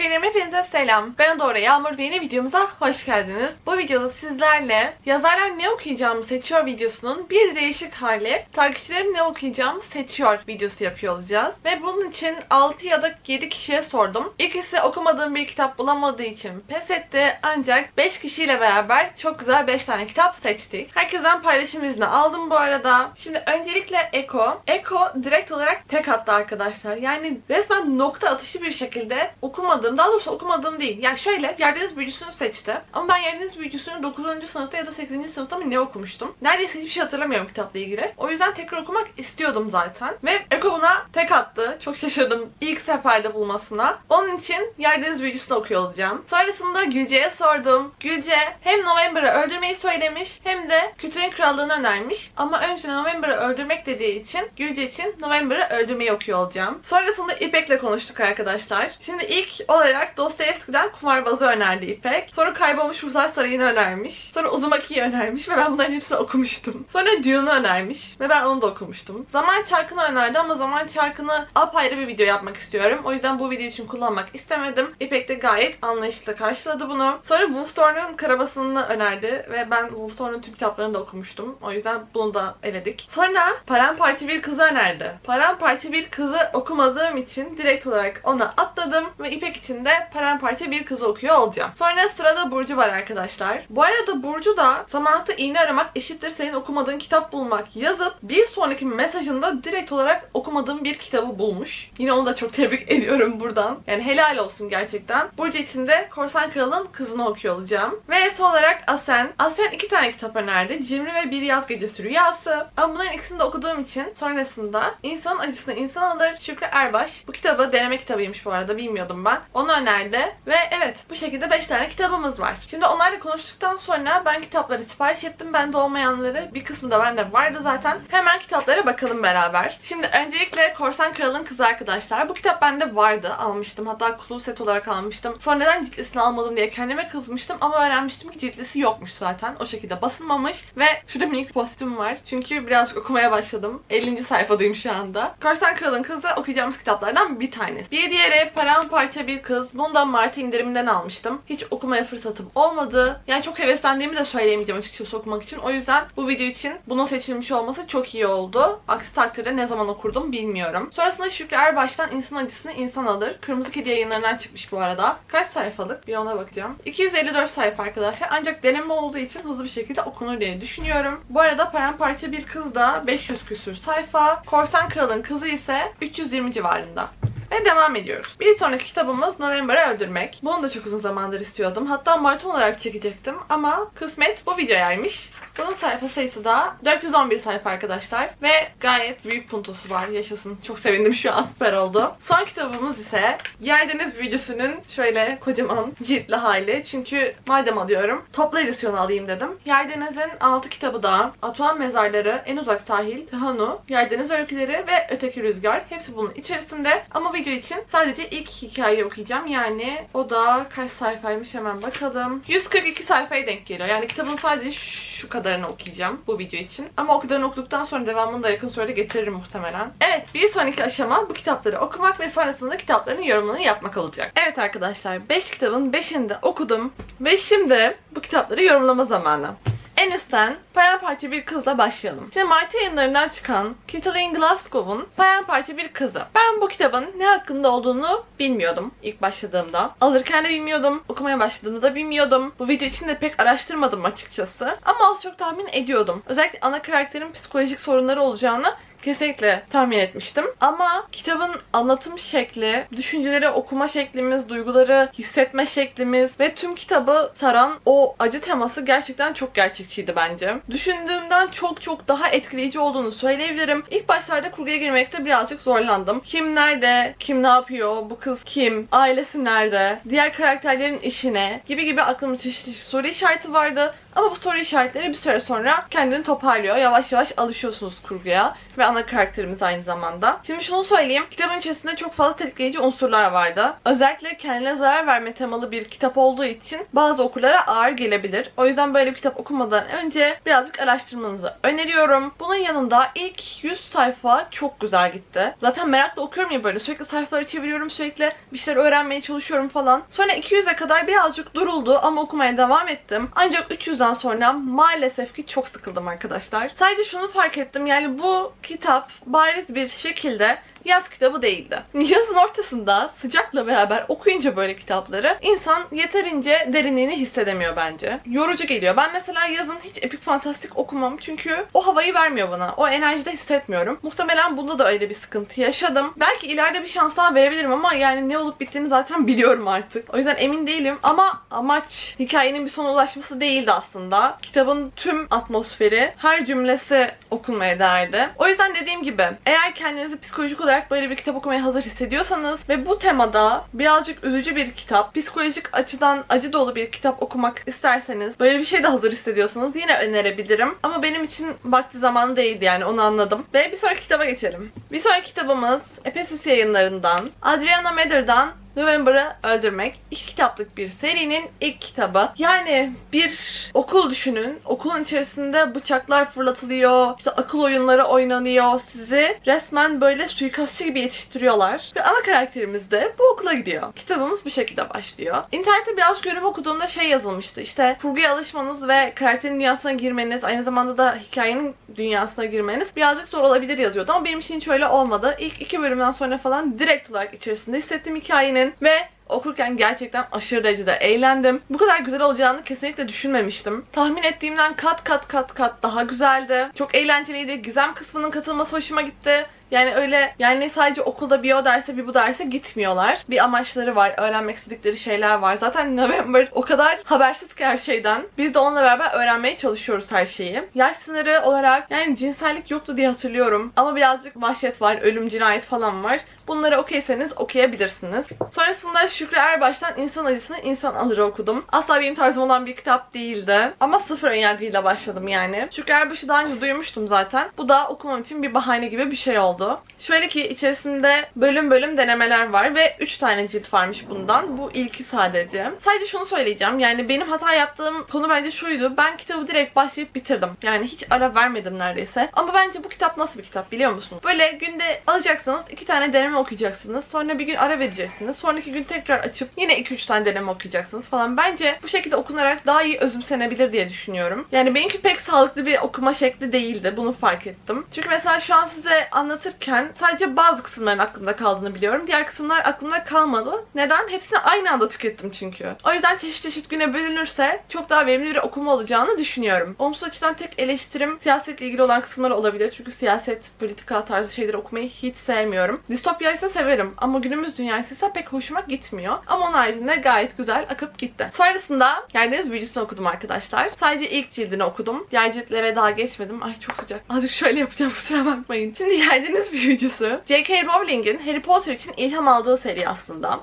Benim hepinize selam. Ben Dora Yağmur ve yeni videomuza hoş geldiniz. Bu videoda sizlerle yazarlar ne okuyacağımı seçiyor videosunun bir değişik hali takipçilerim ne okuyacağımı seçiyor videosu yapıyor olacağız. Ve bunun için 6 ya da 7 kişiye sordum. İkisi okumadığım bir kitap bulamadığı için pes etti. Ancak 5 kişiyle beraber çok güzel 5 tane kitap seçtik. Herkesten paylaşım izni aldım bu arada. Şimdi öncelikle Eko. Eko direkt olarak tek attı arkadaşlar. Yani resmen nokta atışı bir şekilde okumadığım, daha doğrusu okumadığım değil. Yani şöyle, Yerdeniz Büyücüsü'nü seçti. Ama ben Yerdeniz Büyücüsü'nü 9. sınıfta ya da 8. sınıfta mı ne okumuştum? Neredeyse hiçbir şey hatırlamıyorum kitapla ilgili. O yüzden tekrar okumak istiyordum zaten. Ve Eko buna tek attı. Çok şaşırdım ilk seferde bulmasına. Onun için Yerdeniz Büyücüsü'nü okuyor olacağım. Sonrasında Gülce'ye sordum. Gülce hem November'ı öldürmeyi söylemiş hem de Kütüğün Krallığını önermiş. Ama önce November'ı öldürmek dediği için Gülce için November'ı öldürmeyi okuyor olacağım. Sonrasında İpek'le konuştuk arkadaşlar. Şimdi ilk olarak Dostoyevski'den Kumarbaz'ı önerdi İpek. Sonra Kaybolmuş Ruhlar Sarayı'nı önermiş. Sonra Uzumaki'yi önermiş ve ben bunların hepsini okumuştum. Sonra Dune'u önermiş ve ben onu da okumuştum. Zaman Çarkı'nı önerdi ama Zaman Çarkı'nı apayrı bir video yapmak istiyorum. O yüzden bu video için kullanmak istemedim. İpek de gayet anlayışla karşıladı bunu. Sonra Wolf Thorne'un Karabası'nı önerdi ve ben Wolf Thorne'un tüm kitaplarını da okumuştum. O yüzden bunu da eledik. Sonra Paramparti bir kızı önerdi. Paramparti bir kızı okumadığım için direkt olarak ona atladım ve İpek için de Paramparti bir kızı okuyor olacağım. Sonra sırada Burcu var arkadaşlar. Bu arada Burcu da zamanlıkta iğne aramak eşittir senin okumadığın kitap bulmak yazıp bir sonraki mesajında direkt olarak okumadığım bir kitabı bulmuş. Yine onu da çok tebrik ediyorum buradan. Yani helal olsun gerçekten. Burcu için de Korsan Kral'ın kızını okuyor olacağım. Ve son olarak Asen. Asen iki tane kitap önerdi. Cimri ve Bir Yaz Gecesi Rüyası. Ama bunların ikisini de okuduğum için sonrasında İnsanın Acısını İnsan Alır Şükrü Erbaş. Bu kitabı deneme kitabıymış bu arada bilmiyordum ben. Onu önerdi. Ve evet bu şekilde 5 tane kitabımız var. Şimdi onlarla konuştuktan sonra ben kitapları sipariş ettim. Bende olmayanları bir kısmı da bende vardı zaten. Hemen kitaplara bakalım beraber. Şimdi öncelikle Korsan Kral'ın Kızı arkadaşlar. Bu kitap bende vardı. Almıştım. Hatta kulu set olarak almıştım. Sonra neden ciltlisini almadım diye kendime kızmıştım. Ama öğrenmiştim ki ciltlisi yokmuş zaten. O şekilde basılmamış. Ve şurada minik pozitifim var. Çünkü birazcık okumaya başladım. 50. sayfadayım şu anda. Korsan Kral'ın Kızı okuyacağımız kitaplardan bir tanesi. Bir diğeri Paramparça Bir Kız. Bunu da Martı indiriminden almıştım. Hiç okumaya fırsatım olmadı. Yani çok heveslendiğimi de söyleyemeyeceğim açıkçası okumak için. O yüzden bu video için bunun seçilmiş olması çok iyi oldu. Aksi takdirde ne zaman okurdum bilmiyorum. Sonrasında Şükrü Erbaş'tan İnsan Acısını İnsan Alır. Kırmızı Kedi yayınlarından çıkmış bu arada. Kaç sayfalık? Bir ona bakacağım. 254 sayfa arkadaşlar. Ancak deneme olduğu için hızlı bir şekilde okunur diye düşünüyorum. Bu arada Paramparça Bir Kız da 500 küsür sayfa. Korsan Kral'ın Kızı ise 320 civarında. Ve devam ediyoruz. Bir sonraki kitabımız November'ı Öldürmek. Bunu da çok uzun zamandır istiyordum. Hatta maraton olarak çekecektim ama kısmet bu videoyaymış. Bunun sayfa sayısı da 411 sayfa arkadaşlar. Ve gayet büyük puntosu var. Yaşasın. Çok sevindim şu an. Süper oldu. Son kitabımız ise Yerdeniz Büyücüsü'nün şöyle kocaman ciltli hali. Çünkü madem alıyorum toplu edisyonu alayım dedim. Yerdeniz'in 6 kitabı da Atuan Mezarları, En Uzak Sahil, Tehanu, Yerdeniz Öyküleri ve Öteki Rüzgar. Hepsi bunun içerisinde. Ama video için sadece ilk hikayeyi okuyacağım. Yani o da kaç sayfaymış hemen bakalım. 142 sayfaya denk geliyor. Yani kitabın sadece şu kadarını okuyacağım bu video için. Ama o okuduktan sonra devamını da yakın sürede getiririm muhtemelen. Evet bir sonraki aşama bu kitapları okumak ve sonrasında kitapların yorumunu yapmak olacak. Evet arkadaşlar 5 kitabın 5'ini de okudum. Ve şimdi bu kitapları yorumlama zamanı. En üstten Paramparça Bir Kız'la başlayalım. Şimdi Martı yayınlarından çıkan Kathleen Glasgow'un Paramparça Bir Kızı. Ben bu kitabın ne hakkında olduğunu bilmiyordum ilk başladığımda. Alırken de bilmiyordum. Okumaya başladığımda da bilmiyordum. Bu video için de pek araştırmadım açıkçası. Ama az çok tahmin ediyordum. Özellikle ana karakterin psikolojik sorunları olacağını kesinlikle tahmin etmiştim. Ama kitabın anlatım şekli, düşünceleri okuma şeklimiz, duyguları hissetme şeklimiz ve tüm kitabı saran o acı teması gerçekten çok gerçekçiydi bence. Düşündüğümden çok çok daha etkileyici olduğunu söyleyebilirim. İlk başlarda kurguya girmekte birazcık zorlandım. Kim nerede? Kim ne yapıyor? Bu kız kim? Ailesi nerede? Diğer karakterlerin işine gibi gibi aklımda çeşitli soru işareti vardı. Ama bu soru işaretleri bir süre sonra kendini toparlıyor. Yavaş yavaş alışıyorsunuz kurguya ve ana karakterimiz aynı zamanda. Şimdi şunu söyleyeyim. Kitabın içerisinde çok fazla tetikleyici unsurlar vardı. Özellikle kendine zarar verme temalı bir kitap olduğu için bazı okurlara ağır gelebilir. O yüzden böyle bir kitap okumadan önce birazcık araştırmanızı öneriyorum. Bunun yanında ilk 100 sayfa çok güzel gitti. Zaten merakla okuyorum ya böyle. Sürekli sayfaları çeviriyorum. Sürekli bir şeyler öğrenmeye çalışıyorum falan. Sonra 200'e kadar birazcık duruldu ama okumaya devam ettim. Ancak 300'den sonra maalesef ki çok sıkıldım arkadaşlar. Sadece şunu fark ettim. Yani bu kitap bariz bir şekilde yaz kitabı değildi. Yazın ortasında sıcakla beraber okuyunca böyle kitapları insan yeterince derinliğini hissedemiyor bence. Yorucu geliyor. Ben mesela yazın hiç epik fantastik okumam çünkü o havayı vermiyor bana. O enerjide hissetmiyorum. Muhtemelen bunda da öyle bir sıkıntı yaşadım. Belki ileride bir şans daha verebilirim ama yani ne olup bittiğini zaten biliyorum artık. O yüzden emin değilim ama amaç hikayenin bir sona ulaşması değildi aslında. Kitabın tüm atmosferi, her cümlesi okunmaya değerdi. O yüzden dediğim gibi eğer kendinizi psikolojik olarak böyle bir kitap okumaya hazır hissediyorsanız ve bu temada birazcık üzücü bir kitap, psikolojik açıdan acı dolu bir kitap okumak isterseniz, böyle bir şey de hazır hissediyorsanız yine önerebilirim. Ama benim için vakti zaman değildi yani onu anladım. Ve bir sonraki kitaba geçelim. Bir sonraki kitabımız Ephesus yayınlarından Adriana Mather'dan November'ı Öldürmek. İki kitaplık bir serinin ilk kitabı. Yani bir okul düşünün. Okulun içerisinde bıçaklar fırlatılıyor. işte akıl oyunları oynanıyor. Sizi resmen böyle suikastçı gibi yetiştiriyorlar. Ve ana karakterimiz de bu okula gidiyor. Kitabımız bu şekilde başlıyor. İnternette biraz yorum okuduğumda şey yazılmıştı. İşte kurguya alışmanız ve karakterin dünyasına girmeniz, aynı zamanda da hikayenin dünyasına girmeniz birazcık zor olabilir yazıyordu. Ama benim için hiç öyle olmadı. İlk iki bölümden sonra falan direkt olarak içerisinde hissettim hikayenin ve okurken gerçekten aşırı derecede eğlendim. Bu kadar güzel olacağını kesinlikle düşünmemiştim. Tahmin ettiğimden kat kat kat kat daha güzeldi. Çok eğlenceliydi. Gizem kısmının katılması hoşuma gitti. Yani öyle yani sadece okulda bir o derse bir bu derse gitmiyorlar. Bir amaçları var, öğrenmek istedikleri şeyler var. Zaten November o kadar habersiz ki her şeyden. Biz de onunla beraber öğrenmeye çalışıyoruz her şeyi. Yaş sınırı olarak yani cinsellik yoktu diye hatırlıyorum. Ama birazcık vahşet var, ölüm, cinayet falan var. Bunları okeyseniz okuyabilirsiniz. Sonrasında Şükrü Erbaş'tan İnsan Acısını İnsan Alır'ı okudum. Asla benim tarzım olan bir kitap değildi. Ama sıfır önyargıyla başladım yani. Şükrü Erbaş'ı daha önce duymuştum zaten. Bu da okumam için bir bahane gibi bir şey oldu. Şöyle ki içerisinde bölüm bölüm denemeler var ve 3 tane cilt varmış bundan. Bu ilki sadece. Sadece şunu söyleyeceğim. Yani benim hata yaptığım konu bence şuydu. Ben kitabı direkt başlayıp bitirdim. Yani hiç ara vermedim neredeyse. Ama bence bu kitap nasıl bir kitap biliyor musunuz? Böyle günde alacaksınız, iki tane deneme okuyacaksınız. Sonra bir gün ara vereceksiniz. Sonraki gün tekrar açıp yine 2-3 tane deneme okuyacaksınız falan. Bence bu şekilde okunarak daha iyi özümsenebilir diye düşünüyorum. Yani benimki pek sağlıklı bir okuma şekli değildi. Bunu fark ettim. Çünkü mesela şu an size anlatırken sadece bazı kısımların aklımda kaldığını biliyorum. Diğer kısımlar aklımda kalmadı. Neden? Hepsini aynı anda tükettim çünkü. O yüzden çeşit çeşit güne bölünürse çok daha verimli bir okuma olacağını düşünüyorum. Olumsuz açıdan tek eleştirim siyasetle ilgili olan kısımlar olabilir. Çünkü siyaset, politika tarzı şeyleri okumayı hiç sevmiyorum. Distopya ise severim ama günümüz dünyası ise pek hoşuma gitmiyor. Ama onun haricinde gayet güzel akıp gitti. Sonrasında Yerdeniz Büyücüsü'nü okudum arkadaşlar. Sadece ilk cildini okudum. Diğer ciltlere daha geçmedim. Ay çok sıcak. Azıcık şöyle yapacağım kusura bakmayın. Şimdi Yerdeniz Büyücüsü. J.K. Rowling'in Harry Potter için ilham aldığı seri aslında.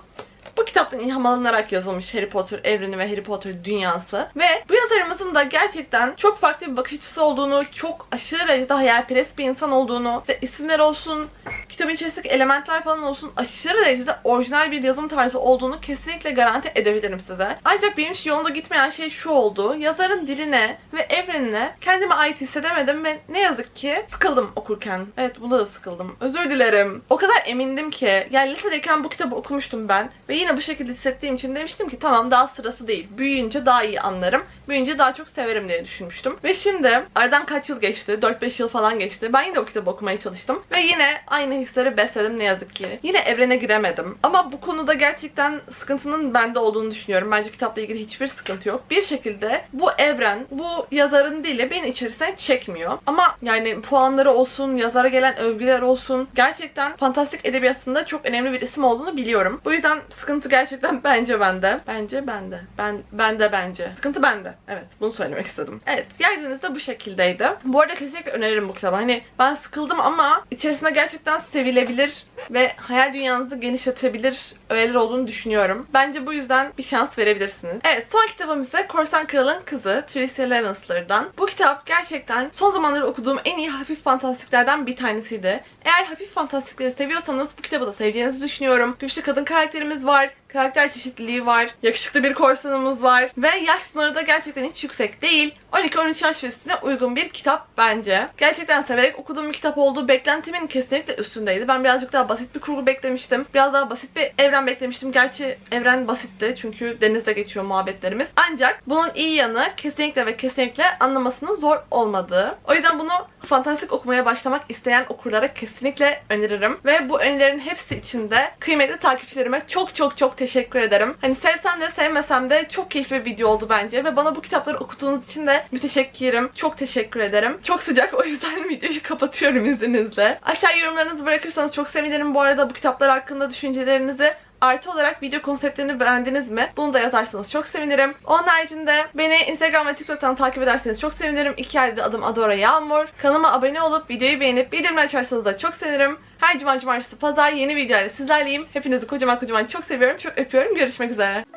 Bu kitaptan ilham alınarak yazılmış Harry Potter evreni ve Harry Potter dünyası. Ve bu yazarımızın da gerçekten çok farklı bir bakış açısı olduğunu, çok aşırı derecede hayalperest bir insan olduğunu, işte isimler olsun, kitabın içerisindeki elementler falan olsun aşırı derecede orijinal bir yazım tarzı olduğunu kesinlikle garanti edebilirim size. Ancak benim için yolunda gitmeyen şey şu oldu. Yazarın diline ve evrenine kendime ait hissedemedim ve ne yazık ki sıkıldım okurken. Evet bunda da sıkıldım. Özür dilerim. O kadar emindim ki. Yani lisedeyken bu kitabı okumuştum ben ve yine bu şekilde hissettiğim için demiştim ki tamam daha sırası değil. Büyüyünce daha iyi anlarım. Büyüyünce daha çok severim diye düşünmüştüm. Ve şimdi aradan kaç yıl geçti? 4-5 yıl falan geçti. Ben yine o kitabı okumaya çalıştım. Ve yine aynı hisleri besledim ne yazık ki. Yine evrene giremedim. Ama bu konuda gerçekten sıkıntının bende olduğunu düşünüyorum. Bence kitapla ilgili hiçbir sıkıntı yok. Bir şekilde bu evren, bu yazarın dili beni içerisine çekmiyor. Ama yani puanları olsun, yazara gelen övgüler olsun gerçekten fantastik edebiyatında çok önemli bir isim olduğunu biliyorum. Bu yüzden sıkıntı Sıkıntı gerçekten bence bende. Bence bende. Ben bende bence. Sıkıntı bende. Evet bunu söylemek istedim. Evet yerleriniz de bu şekildeydi. Bu arada kesinlikle öneririm bu kitabı. Hani ben sıkıldım ama içerisinde gerçekten sevilebilir ve hayal dünyanızı genişletebilir öğeler olduğunu düşünüyorum. Bence bu yüzden bir şans verebilirsiniz. Evet son kitabım ise Korsan Kral'ın Kızı Tricia Levansler'dan. Bu kitap gerçekten son zamanlarda okuduğum en iyi hafif fantastiklerden bir tanesiydi. Eğer hafif fantastikleri seviyorsanız bu kitabı da seveceğinizi düşünüyorum. Güçlü kadın karakterimiz var. Karakter çeşitliliği var. Yakışıklı bir korsanımız var. Ve yaş sınırı da gerçekten hiç yüksek değil. 12-13 yaş üstüne uygun bir kitap bence. Gerçekten severek okuduğum bir kitap oldu. Beklentimin kesinlikle üstündeydi. Ben birazcık daha basit bir kurgu beklemiştim. Biraz daha basit bir evren beklemiştim. Gerçi evren basitti çünkü denizde geçiyor muhabbetlerimiz. Ancak bunun iyi yanı kesinlikle ve kesinlikle anlamasının zor olmadığı. O yüzden bunu fantastik okumaya başlamak isteyen okurlara kesinlikle öneririm. Ve bu önerilerin hepsi içinde kıymetli takipçilerime çok çok çok teşekkür ederim. Hani sevsem de sevmesem de çok keyifli bir video oldu bence ve bana bu kitapları okuduğunuz için de müteşekkirim. Çok teşekkür ederim. Çok sıcak o yüzden videoyu kapatıyorum izninizle. Aşağı yorumlarınızı bırakırsanız çok sevinirim. Bu arada bu kitaplar hakkında düşüncelerinizi Artı olarak video konseptlerini beğendiniz mi? Bunu da yazarsanız çok sevinirim. Onun haricinde beni Instagram ve TikTok'tan takip ederseniz çok sevinirim. İki yerde de adım Adora Yağmur. Kanalıma abone olup videoyu beğenip bildirimleri açarsanız da çok sevinirim. Her cuma cumartesi pazar yeni videoyla sizlerleyim. Hepinizi kocaman kocaman çok seviyorum. Çok öpüyorum. Görüşmek üzere.